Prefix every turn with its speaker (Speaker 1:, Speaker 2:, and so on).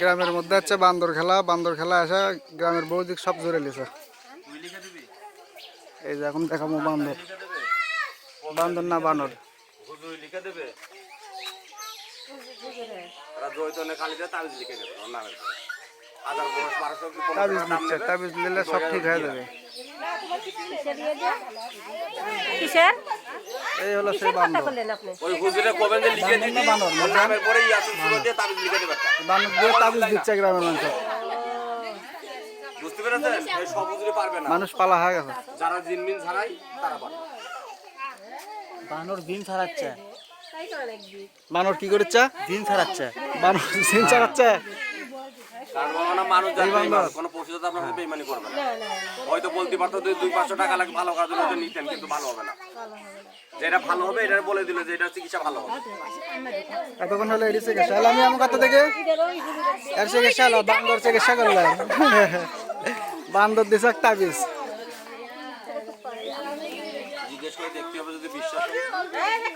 Speaker 1: গ্রামের মধ্যে হচ্ছে বান্দর খেলা বান্দর খেলা আসা গ্রামের বৌদিক সব জোরে লিছে। এই যে এখন দেখাবো বান্দর। বান্দর না বানর? নিলে সব ঠিক হয়ে যাবে।
Speaker 2: কিসের?
Speaker 1: এই হলো সেই বান্দর
Speaker 3: ওই হুজুরে কবেন যে লিখে দিবি?
Speaker 1: বানর,
Speaker 3: ওর নামের পরে ইয়াসিন সুরা দিয়ে তাবিজ লিখে দেবে।
Speaker 1: বানর দিয়ে তাবিজ দিচ্ছে গ্রামের মানুষ।
Speaker 3: বুঝতে পেরেছেন? এই সব হুজুরে পারবে না।
Speaker 1: মানুষ পালা হয়ে গেছে।
Speaker 3: যারা জিনমিন ছাড়াই তারা পারবে।
Speaker 4: বানর দিন ছাড়াচ্ছে।
Speaker 1: বানর কি করেছে?
Speaker 4: দিন ছাড়াচ্ছে।
Speaker 1: বানর সিন চালাচ্ছে
Speaker 3: কারণ বাবা না মানুষ কোনো যাতে আপনার সাথে বেইমানি করবে না। হয়তো বলতে পারতো দুই দুই পাঁচশো টাকা লাগে ভালো কাজের মধ্যে নিতেন কিন্তু ভালো হবে না। যেটা ভালো হবে এটা বলে দিল যে এটা চিকিৎসা ভালো হবে।
Speaker 1: এতক্ষণ হলো এটি চিকিৎসা। আমি আমার কথা থেকে এর চিকিৎসা হলো বান্দর চিকিৎসা করলাম বান্দর দিছে এক তাবিজ
Speaker 3: জিজ্ঞেস করে দেখতে হবে যদি বিশ্বাস হয়।